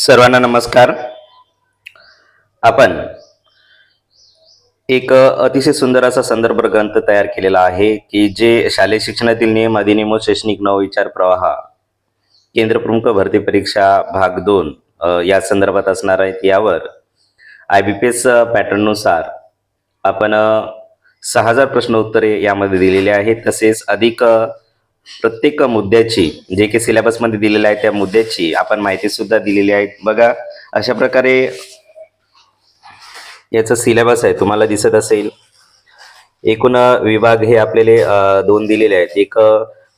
सर्वांना नमस्कार. आपण एक अतिशय सुंदर असा संदर्भ ग्रंथ तयार केलेला आहे की जे शालेय शिक्षणातील नियम अधिनियम शैक्षणिक नवविचार प्रवाह केंद्र प्रमुख भरती परीक्षा भाग दोन या संदर्भात असणार आहेत. यावर आय बी पी एस पॅटर्ननुसार आपण सहा हजार प्रश्न उत्तरे यामध्ये दिलेली आहेत. तसेच अधिक प्रत्येक मुद्द्याची जे काही सिलेबसमध्ये दिलेलं आहे त्या मुद्द्याची आपण माहिती सुद्धा दिलेली आहे. बघा अशा प्रकारे याचं सिलेबस आहे तुम्हाला दिसत असेल. एकूण विभाग हे आपल्याला दोन दिलेले आहेत. एक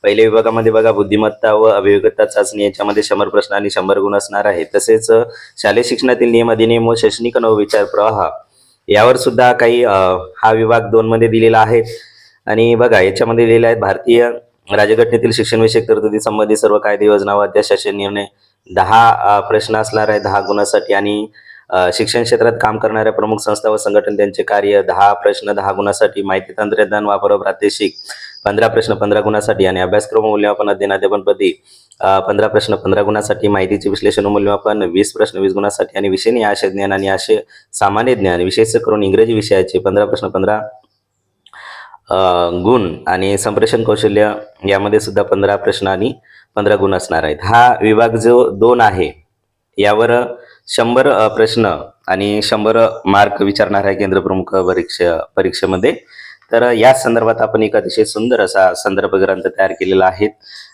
पहिल्या विभागामध्ये बघा बुद्धिमत्ता व अभियोगता चाचणी याच्यामध्ये शंभर प्रश्न आणि शंभर गुण असणार आहे तसेच शालेय शिक्षणातील नियम अधिनियम व शैक्षणिक नवविचार प्रवाह यावर सुद्धा काही हा विभाग दोन मध्ये दिलेला आहे. आणि बघा याच्यामध्ये दिलेला आहे भारतीय राज्यघटनेतील शिक्षणविषयक तरतुदी संबंधी सर्व कायदे योजना व अध्याशासन निर्णय दहा प्रश्न असणार आहे दहा गुणासाठी आणि शिक्षण क्षेत्रात काम करणाऱ्या प्रमुख संस्था व संघटन त्यांचे कार्य दहा प्रश्न दहा गुणासाठी माहिती तंत्रज्ञान वापर व पंधरा प्रश्न पंधरा गुणासाठी आणि अभ्यासक्रम मूल्यमापन अध्ययन अध्यापनपदी पंधरा प्रश्न पंधरा गुणासाठी माहितीचे विश्लेषण मूल्यमापन वीस प्रश्न वीस गुणासाठी आणि विषय आशय ज्ञान आणि आशय सामान्य ज्ञान विशेष करून इंग्रजी विषयाचे पंधरा प्रश्न पंधरा गुण आणि संप्रेषण कौशल्य यामध्ये सुद्धा पंधरा प्रश्न आणि पंधरा गुण असणार आहेत. हा विभाग जो दोन आहे यावर शंभर प्रश्न आणि शंभर मार्क विचारणार आहे केंद्र प्रमुख परीक्षा परीक्षेमध्ये. तर या संदर्भात आपण एक अतिशय सुंदर असा संदर्भ ग्रंथ तयार केलेला आहे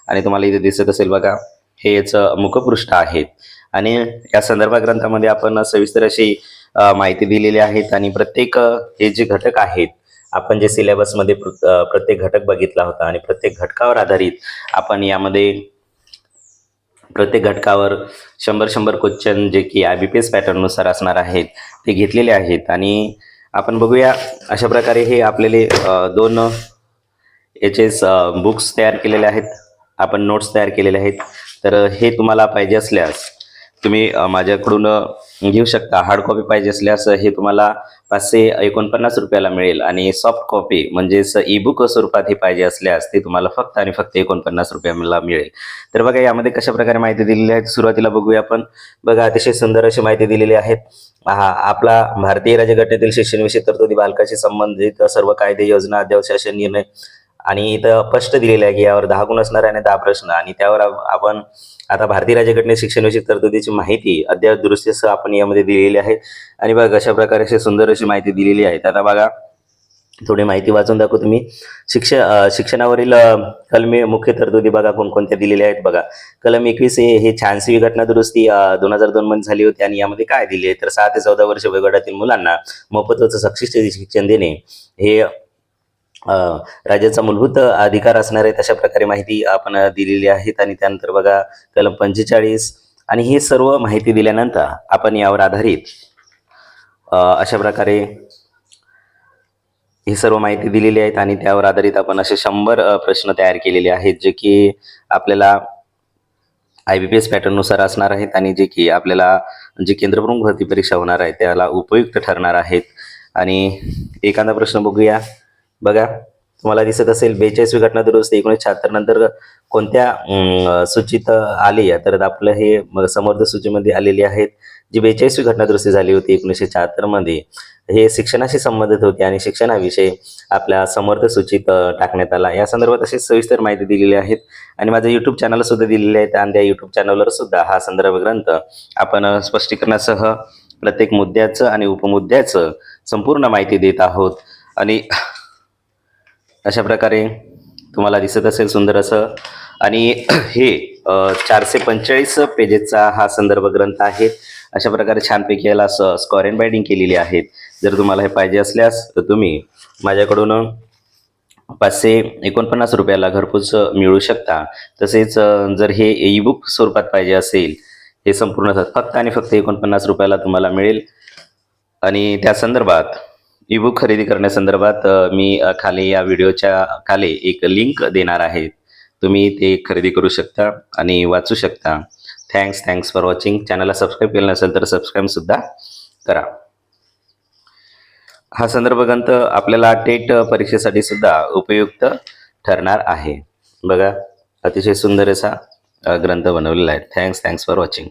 आणि तुम्हाला इथे दिसत असेल बघा हे याचं मुखपृष्ठ आहेत आणि या संदर्भ ग्रंथामध्ये आपण सविस्तर अशी माहिती दिलेली आहेत आणि प्रत्येक हे जे घटक आहेत आपण जे सिलेबसमध्ये प्रत्येक घटक बघितला होता आणि प्रत्येक घटकावर आधारित आपण यामध्ये प्रत्येक घटकावर शंभर शंभर क्वेश्चन जे की आय बी पी एस पॅटर्ननुसार असणार आहेत ते घेतलेले आहेत. आणि आपण बघूया अशा प्रकारे हे आपलेले दोन याचेच बुक्स तयार केलेले आहेत. आपण नोट्स तयार केलेले आहेत. तर हे तुम्हाला पाहिजे असल्यास तुम्ही माझ्याकडून घेऊ शकता. हार्ड कॉपी पाहिजे असल्यास हे तुम्हाला पाचशे एकोणपन्नास रुपयाला मिळेल आणि सॉफ्ट कॉपी म्हणजेच ई बुक स्वरूपात हे पाहिजे असल्यास ते तुम्हाला फक्त आणि फक्त एकोणपन्नास रुपयाला मिळेल. तर बघा यामध्ये कशा प्रकारे माहिती दिलेली आहे? सुरुवातीला बघूया आपण. बघा अतिशय सुंदर अशी माहिती दिलेली आहे. हा आपला भारतीय राज्यघटनेतील शिक्षणविषयी तरतुदी बालकाशी संबंधित सर्व कायदे योजना अध्यावशासन निर्णय आणि इथं स्पष्ट दिलेलं आहे की यावर दहा गुण असणार आहे आणि दहा प्रश्न. आणि त्यावर आपण आता भारतीय राज्यघटनेत शिक्षणविषयक तरतुदीची माहिती अद्याप दुरुस्तीसह आपण यामध्ये दिलेली आहे. आणि बघा अशा प्रकारे अशी सुंदर अशी माहिती दिलेली आहे. आता बघा थोडी माहिती वाचून दाखवू तुम्ही शिक्ष शिक्षणावरील कलम कलमे मुख्य तरतुदी बघा कोणकोणत्या दिलेल्या आहेत बघा. कलम एकवीस हे हे छानसी घटना दुरुस्ती दोन हजार दोन मध्ये झाली होती. आणि यामध्ये काय दिले तर सहा ते चौदा वर्ष वयोगटातील मुलांना मोफतचं सक्षिष्ट शिक्षण देणे हे राज्याचा मूलभूत अधिकार असणार आहेत तशा प्रकारे माहिती आपण दिलेली आहेत. आणि त्यानंतर बघा कलम पंचेचाळीस. आणि हे सर्व माहिती दिल्यानंतर आपण यावर आधारित अशा प्रकारे ही सर्व माहिती दिलेली आहेत. आणि त्यावर आधारित आपण असे शंभर प्रश्न तयार केलेले आहेत जे की आपल्याला आय बी पी एस पॅटर्ननुसार असणार आहेत. आणि जे की आपल्याला जे केंद्रप्रमुख भरती परीक्षा होणार आहे त्याला उपयुक्त ठरणार आहेत. आणि एखादा प्रश्न बघूया. बघा तुम्हाला दिसत असेल बेचाळीसवी घटना दुरुस्ती एकोणीसशे शहात्तर नंतर कोणत्या सूचीत आली तर आपलं हे समर्थ सूचीमध्ये आलेली आहेत जी बेचाळीसवी घटना दुरुस्ती झाली होती एकोणीसशे शहात्तरमध्ये हे शिक्षणाशी संबंधित होते आणि शिक्षणाविषयी आपल्या समर्थ सूचीत टाकण्यात आला. या संदर्भात अशी सविस्तर माहिती दिलेली आहेत आणि माझं यूट्यूब चॅनल सुद्धा दिलेले आहेत आणि त्या युट्यूब चॅनलवर सुद्धा हा संदर्भ ग्रंथ आपण स्पष्टीकरणासह प्रत्येक मुद्द्याचं आणि उपमुद्द्याचं संपूर्ण माहिती देत आहोत. आणि अशा प्रकारे तुम्हाला दिसत असेल सुंदर असं. आणि हे चारशे पंचेचाळीस पेजेसचा हा संदर्भ ग्रंथ आहे. अशा प्रकारे छानपैकी याला स्कॉर अँड बायडिंग केलेली आहेत. जर तुम्हाला हे पाहिजे असल्यास तर तुम्ही माझ्याकडून पाचशे एकोणपन्नास रुपयाला घरपोच मिळू शकता. तसेच जर हे ईबुक स्वरूपात पाहिजे असेल हे संपूर्ण फक्त आणि फक्त एकोणपन्नास रुपयाला तुम्हाला मिळेल. आणि त्या संदर्भात ईबुक खरेदी करण्यासंदर्भात मी खाली या व्हिडिओच्या खाली एक लिंक देणार आहे. तुम्ही ते खरेदी करू शकता आणि वाचू शकता. थँक्स थँक्स फॉर वॉचिंग चॅनलला सबस्क्राईब केलं नसेल तर सबस्क्राईबसुद्धा करा. हा संदर्भ ग्रंथ आपल्याला टेट परीक्षेसाठी सुद्धा उपयुक्त ठरणार आहे. बघा अतिशय सुंदर असा ग्रंथ बनवलेला आहे. Thanks thanks for watching